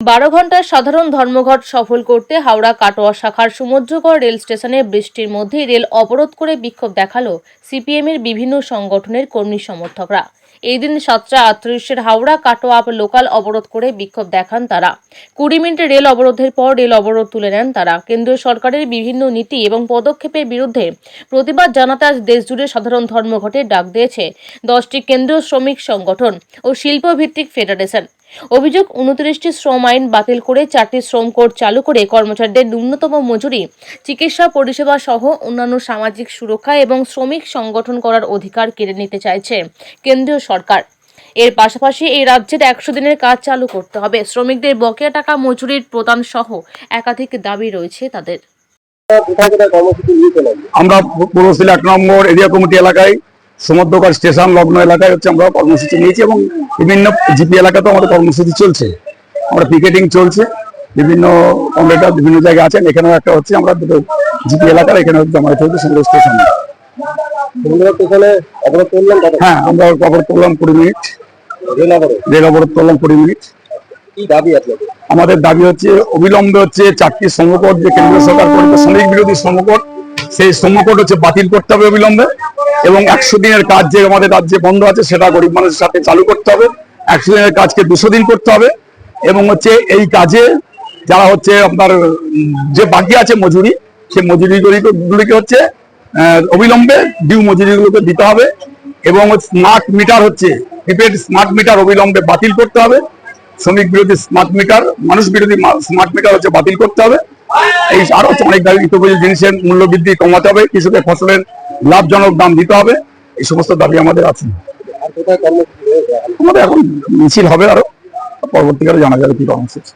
বারো ঘণ্টার সাধারণ ধর্মঘট সফল করতে হাওড়া কাটোয়া শাখার সমুদ্রকর রেল স্টেশনে বৃষ্টির মধ্যেই রেল অবরোধ করে বিক্ষোভ দেখাল সিপিএমের বিভিন্ন সংগঠনের কর্মী সমর্থকরা। এই দিন সাতটা আটত্রিশের হাওড়া কাটোয়া লোকাল অবরোধ করে বিক্ষোভ দেখান তারা। কুড়ি মিনিট রেল অবরোধের পর রেল অবরোধ তুলে নেন তারা। কেন্দ্রীয় সরকারের বিভিন্ন নীতি এবং পদক্ষেপের বিরুদ্ধে প্রতিবাদ জানাতে আজ দেশজুড়ে সাধারণ ধর্মঘটের ডাক দিয়েছে দশটি কেন্দ্রীয় শ্রমিক সংগঠন ও শিল্পভিত্তিক ফেডারেশন। অভিযোগ উনত্রিশটি শ্রম আইন বাতিল করে চারটি শ্রম কোড চালু করে কর্মচারীদের ন্যূনতম মজুরি, চিকিৎসা পরিষেবা সহ অন্যান্য সামাজিক সুরক্ষা এবং শ্রমিক সংগঠন করার অধিকার কেড়ে নিতে চাইছে কেন্দ্রীয় সরকার এর পাশাপাশি এই রাজ্যের একশো দিনের কাজ চালু করতে হবে শ্রমিকদের বকেয়া টাকা, মজুরির প্রদান সহ একাধিক দাবি রয়েছে তাদের? আমরা পূর্বশিলা এক নম্বর এরিয়া কমিটি এলাকায় সমুদ্রকার স্টেশন লগ্ন এলাকায় হচ্ছে আমরা কর্মসূচি নিয়েছি এবং বিভিন্ন জিপি এলাকাতেও আমাদের কর্মসূচি চলছে। আমরা পিকেটিং চলছে। বিভিন্ন কমরেটার বিভিন্ন জায়গায় আছেন। এখানেও একটা হচ্ছে আমরা দুটো জিপি এলাকার এখানে আমার চলছে সমুদ্র স্টেশন। হ্যাঁ আমরা অবরোধ করলাম কুড়ি মিনিট। রেল অবরোধ রেল করলাম কুড়ি মিনিট। আমাদের দাবি হচ্ছে, অবিলম্বে হচ্ছে চারটি শ্রমকোট যে কেন্দ্র সরকার করেছে শ্রমিক বিরোধী শ্রমকোট সেই শ্রমকোট হচ্ছে বাতিল করতে হবে অবিলম্বে। এবং একশো দিনের কাজ যে আমাদের রাজ্যে বন্ধ আছে, সেটা গরিব মানুষের সাথে চালু করতে হবে। একশো দিনের কাজকে দুশো দিন করতে হবে। এবং হচ্ছে এই কাজে যারা হচ্ছে আপনার যে বাকি আছে মজুরি, সেই মজুরিগুলিকে হচ্ছে অবিলম্বে ডিউ মজুরিগুলোকে দিতে হবে। এবং স্মার্ট মিটার হচ্ছে, প্রিপেড স্মার্ট মিটার অবিলম্বে বাতিল করতে হবে। শ্রমিক বিরোধী স্মার্ট মিটার, মানুষ বিরোধী স্মার্ট মিটার হচ্ছে বাতিল করতে হবে। এই আরও অনেক দাবি নিত্যপ্রয়োজনীয় জিনিসের মূল্য বৃদ্ধি কমাতে হবে, কৃষকের ফসলের লাভজনক দাম দিতে হবে, এই সমস্ত দাবি আমাদের আছে। আমাদের এখন মিছিল হবে আরও, পরবর্তীকালে জানা যাবে কি কর্মসূচি